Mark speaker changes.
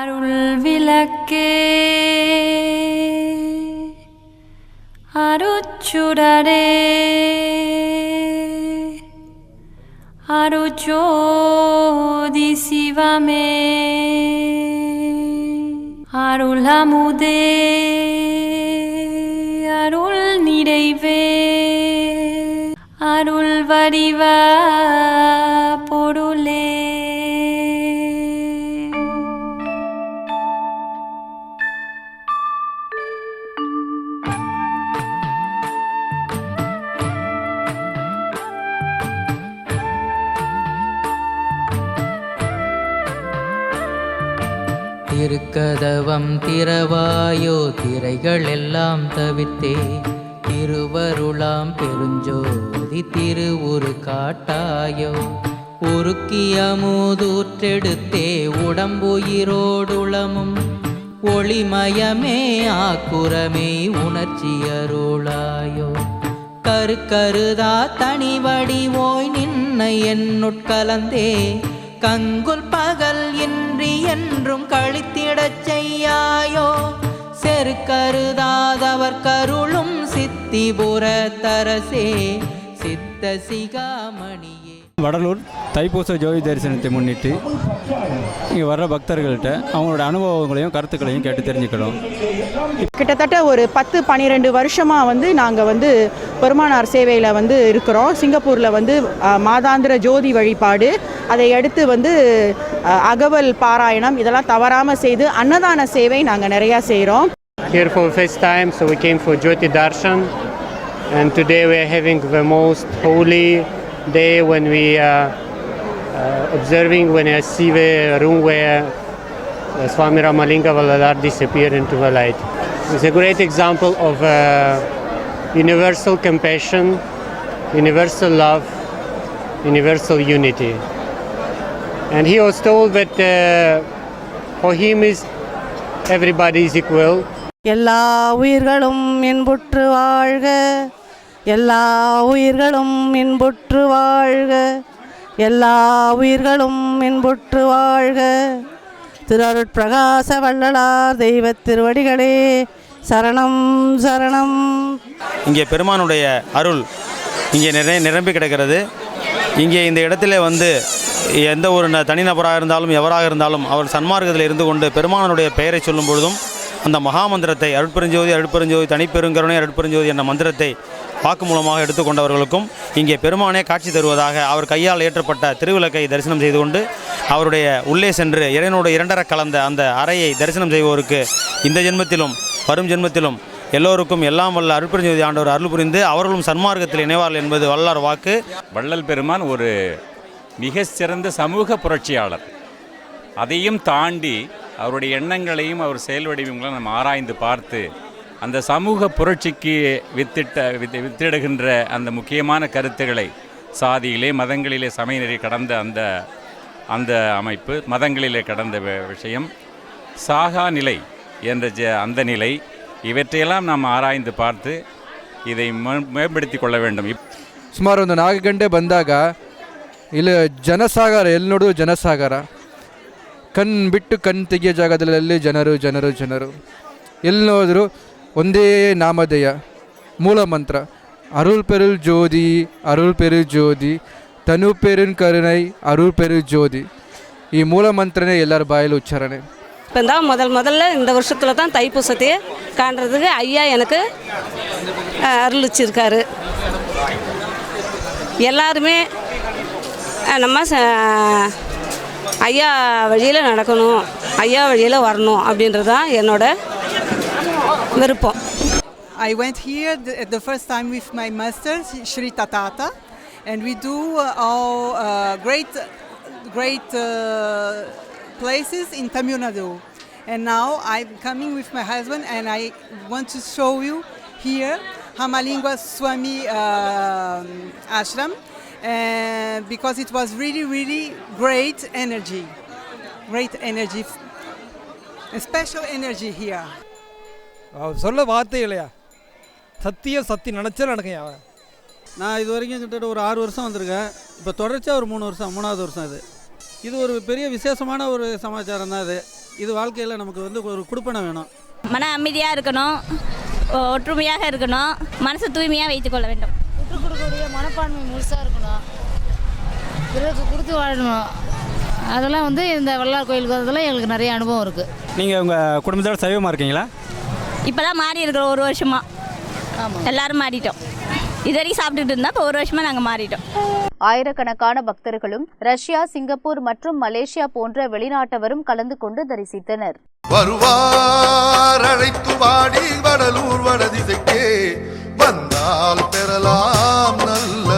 Speaker 1: அருள் விளக்கே. அருச்சுடரே. அருஜோதி சிவமே. அருளமுதே. அருள் நிறைவே அருள் வடிவ
Speaker 2: திருக்கதவம் திறவாயோ திரைகள் எல்லாம் தவித்தே. திருவருளாம் பெருஞ்சோதி திருவுரு காட்டாயோ. உருக்கிய மூதூற்றெடுத்தே உடம்புயிரோடுளமும். ஒளிமயமே ஆக்குரமே உணர்ச்சியருளாயோ. கரு கருதா தனி வடிவோய் நின்ன என்னுட்கலந்தே. கங்குல் பகல் செய்யாயோ செருக்கருதாதவர் கருளும் சித்திபுர தரசே சித்த சிகாமணி
Speaker 3: வடலூர் தைப்பூச ஜோதி தரிசனத்தை முன்னிட்டு இங்கே வர்ற பக்தர்கள்ட்ட அவங்களோட அனுபவங்களையும் கருத்துக்களையும் கேட்டு தெரிஞ்சுக்கிறோம்
Speaker 4: கிட்டத்தட்ட ஒரு பத்து பன்னிரெண்டு வருஷமாக வந்து நாங்கள் வந்து பெருமானார் சேவையில் வந்து இருக்கிறோம். சிங்கப்பூரில் வந்து மாதாந்திர ஜோதி வழிபாடு அதை அடுத்து வந்து அகவல் பாராயணம் இதெல்லாம் தவறாமல் செய்து அன்னதான சேவை நாங்கள் நிறையா செய்கிறோம்
Speaker 5: here for first time, so we came for Jyoti Darshan. And today we are having the most holy day when we are uh, observing, when I see the room where Swami Ramalinga Valadar disappeared into the light. It's a great example of uh, universal compassion, universal love, universal unity. And he was told that uh, for him is everybody is equal,
Speaker 6: எல்லா உயிர்களும் இன்புற்று வாழ்க எல்லா உயிர்களும் இன்புற்று வாழ்க. எல்லா உயிர்களும் இன்புற்று வாழ்க. திருஅருட்பிரகாச வள்ளலார் தெய்வ திருவடிகளே சரணம் சரணம்.
Speaker 7: இங்கே பெருமானுடைய அருள் இங்கே நிறை நிரம்பி கிடக்கிறது. இங்கே இந்த இடத்துல வந்து எந்த ஒரு ந- தனிநபராக இருந்தாலும் எவராக இருந்தாலும் அவர் சன்மார்க்கத்தில் இருந்து கொண்டு பெருமானுடைய பெயரை சொல்லும் பொழுதும் அந்த மகாமந்திரத்தை அருட்பெருஞ்சோதி அருட்பெருஞ்சோதி தனிப்பெருங்கருணை அருட்பெருஞ்சோதி என்ற மந்திரத்தை வாக்கு மூலமாக எடுத்துக்கொண்டவர்களுக்கும் இங்கே பெருமானே காட்சி தருவதாக அவர் கையால் ஏற்றப்பட்ட திருவிளக்கை தரிசனம் செய்து கொண்டு அவருடைய உள்ளே சென்று இறைவனோடு இரண்டர கலந்த அந்த அறையை தரிசனம் செய்வோருக்கு இந்த ஜென்மத்திலும் வரும் ஜென்மத்திலும் எல்லோருக்கும் எல்லாம் வல்ல அருட்பெருஞ்சோதி ஆண்டவர் அருள் புரிந்து அவர்களும் சன்மார்க்கத்தில் இணைவார்கள் என்பது வல்லார் வாக்கு.
Speaker 8: வள்ளல் பெருமான் ஒரு மிக சிறந்த சமூக புரட்சியாளர். அதையும் தாண்டி அவருடைய எண்ணங்களையும் அவர் செயல் வடிவங்களையும் நம்ம ஆராய்ந்து பார்த்து அந்த சமூக புரட்சிக்கு வித்திட்ட வித்து வித்திடுகின்ற அந்த முக்கியமான கருத்துக்களை சாதியிலே மதங்களிலே சமயநெறி கடந்த அந்த அந்த அமைப்பு மதங்களிலே கடந்த வி- விஷயம் சாகா நிலை என்ற ஜ- அந்த நிலை இவற்றையெல்லாம் நாம் ஆராய்ந்து பார்த்து இதை மே- மேம்படுத்தி கொள்ள வேண்டும் இப்
Speaker 9: ಸುಮಾರು ಒಂದು ನಾಲ್ಕು ಗಂಟೆ ಬಂದಾಗ ಇಲ್ಲಿ ಜನಸಾಗರ ಎಲ್ಲಿ ನೋಡಿದ್ರು ಜನಸಾಗರ ಕಣ್ ಬಿಟ್ಟು ಕಣ್ ತೆಗೆಯೋ ಜಾಗದಲ್ಲಿ ಜನರು ಜನರು ಜನರು ಎಲ್ಲಿ ನೋಡಿದ್ರು ಒಂದೇ ನಾಮಧೇಯ ಮೂಲ ಮಂತ್ರ ಅರುಳ್ ಪೆರುಳ್ ಜೋದಿ ಅರುಳ್ ಪೆರು ಜೋದಿ ತನು ಪೆರುನ್ ಕರುಣೈ ಅರುಳ್ ಪೆರು ஜோதி ಈ ಮೂಲ ಮಂತ್ರನೇ ಎಲ್ಲರ ಬಾಯಲ್ಲಿ ಉಚ್ಚಾರಣೆ
Speaker 10: இப்போ தான் முதல் முதல்ல இந்த வருஷத்தில் தான் தைப்பூசத்தையே காண்றதுக்கு ஐயா எனக்கு அஹ், அருளிச்சிருக்காரு எல்லாருமே அஹ், நம்ம ச- ஐயா வழியில் நடக்கணும் ஐயா வழியில் வரணும் அப்படின்றது தான் என்னோட விருப்பம்
Speaker 11: I went here the, the first time with my master, Sri Tatata, and we do uh, all uh, great, great uh, places in Tamil Nadu. And now I'm coming with my husband, and I want to show you here Hamalingua Swami uh, ashram, Uh, because it was really, really great energy, great energy, a special energy here.
Speaker 12: அவர் சொல்ல வார்த்தை இல்லையா? சத்தியம் சத்தி நினச்சா நடக்கும் அவன்
Speaker 13: நான் இது வரைக்கும் கிட்டத்தட்ட ஒரு ஆறு வருஷம் வந்திருக்கேன். இப்போ தொடர்ச்சியாக ஒரு மூணு வருஷம் மூணாவது வருஷம் இது இது ஒரு பெரிய விசேஷமான ஒரு சமாச்சாரம் தான் இது இது வாழ்க்கையில் நமக்கு வந்து ஒரு குடுப்பனை வேணும்.
Speaker 14: மன அமைதியாக இருக்கணும். ஒற்றுமையாக இருக்கணும். மனசு தூய்மையாக வைத்துக்கொள்ள வேண்டும்.
Speaker 15: கொடுக்கக்கூடிய மனப்பான்மை முழுசாக இருக்கணும். பிறருக்கு கொடுத்து வாழணும். அதெல்லாம் வந்து இந்த வல்லார் கோயிலுக்கு வரதுல எங்களுக்கு நிறைய அனுபவம் இருக்குது
Speaker 3: நீங்கள் உங்கள் குடும்பத்தோட சைவமாக இருக்கீங்களா?
Speaker 14: இப்போ தான் மாறி இருக்கிறோம் ஒரு வருஷமா. எல்லாரும் மாறிட்டோம். இது வரைக்கும் சாப்பிட்டுட்டு இருந்தா இப்போ ஒரு வருஷமா நாங்கள் மாறிட்டோம்.
Speaker 16: ஆயிரக்கணக்கான பக்தர்களும் ரஷ்யா சிங்கப்பூர் மற்றும் மலேசியா போன்ற வெளிநாட்டவரும் கலந்து கொண்டு தரிசித்தனர்.
Speaker 17: வருவார் அழைத்து வாடி வடலூர் வடதிசைக்கே. வந்தால் பெறலாம் நல்ல